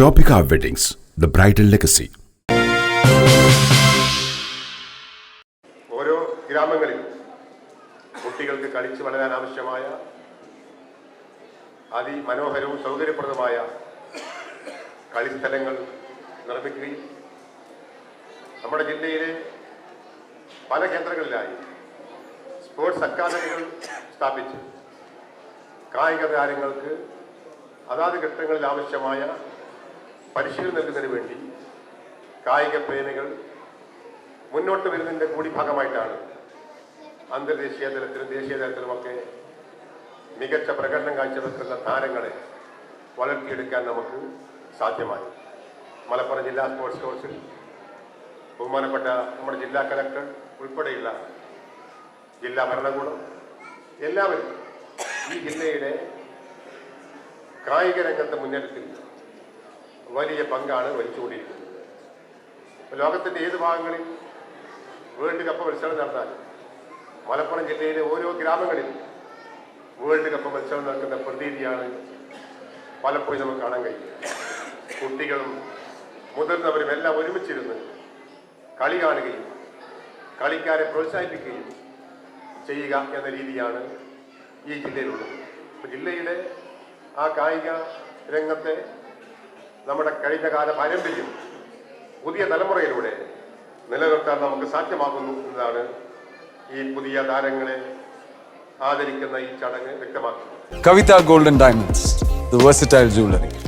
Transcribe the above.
Shoppika weddings the bridal legacy ഓരോ ഗ്രാമങ്ങളിലും കുട്ടികൾക്ക് കളിച്ചു വളരാൻ ആവശ്യമായ അതിമനോഹരവും സൗകര്യപ്രദമായ കളിസ്ഥലങ്ങൾ നിർമ്മിക്കുകയും നമ്മുടെ ജില്ലയിലെ പല കേന്ദ്രങ്ങളിലായി സ്പോർട്സ് അക്കാദമികൾ സ്ഥാപിച്ച് കായിക താരങ്ങൾക്ക് അതാത് ഘട്ടങ്ങളിൽ ആവശ്യമായ പരിശീലനം നൽകുന്നതിന് വേണ്ടി കായിക പ്രേമികൾ മുന്നോട്ട് വരുന്നതിന്റെ കൂടി ഭാഗമായിട്ടാണ് അന്തർദേശീയ തലത്തിലും ദേശീയ തലത്തിലുമൊക്കെ മികച്ച പ്രകടനം കാഴ്ചവെക്കുന്ന താരങ്ങളെ വളർത്തിയെടുക്കാൻ നമുക്ക് സാധ്യമായി. മലപ്പുറം ജില്ലാ സ്പോർട്സ് കൗൺസിൽ ബഹുമാനപ്പെട്ട നമ്മുടെ ജില്ലാ കലക്ടർ ഉൾപ്പെടെയുള്ള ജില്ലാ ഭരണകൂടം എല്ലാവരും ഈ ജില്ലയുടെ കായിക രംഗത്തെ മുന്നേറ്റത്തിൽ വലിയ പങ്കാണ് വഹിച്ചുകൊണ്ടിരിക്കുന്നത് ലോകത്തിന്റെ ഏത് ഭാഗങ്ങളിൽ വേൾഡ് കപ്പ് മത്സരം നടന്നാൽ മലപ്പുറം ജില്ലയിലെ ഓരോ ഗ്രാമങ്ങളിലും വേൾഡ് കപ്പ് മത്സരം നടക്കുന്ന പ്രതീതിയാണ് പലപ്പോഴും നമുക്ക് കാണാൻ കഴിയുക കുട്ടികളും മുതിർന്നവരും എല്ലാം ഒരുമിച്ചിരുന്ന് കളി കാണുകയും കളിക്കാരെ പ്രോത്സാഹിപ്പിക്കുകയും ചെയ്യുക എന്ന രീതിയാണ് ഈ ജില്ലയിലുള്ളത്. ജില്ലയുടെ ആ കായിക രംഗത്തെ നമ്മുടെ കഴിഞ്ഞ കാല പാരമ്പര്യം പുതിയ തലമുറയിലൂടെ നിലനിർത്താൻ നമുക്ക് സാധ്യമാകുന്നു എന്നതാണ് ഈ പുതിയ താരങ്ങളെ ആദരിക്കുന്ന ഈ ചടങ്ങ് വ്യക്തമാക്കുന്നത് Kavitha golden diamonds versatile jewelry.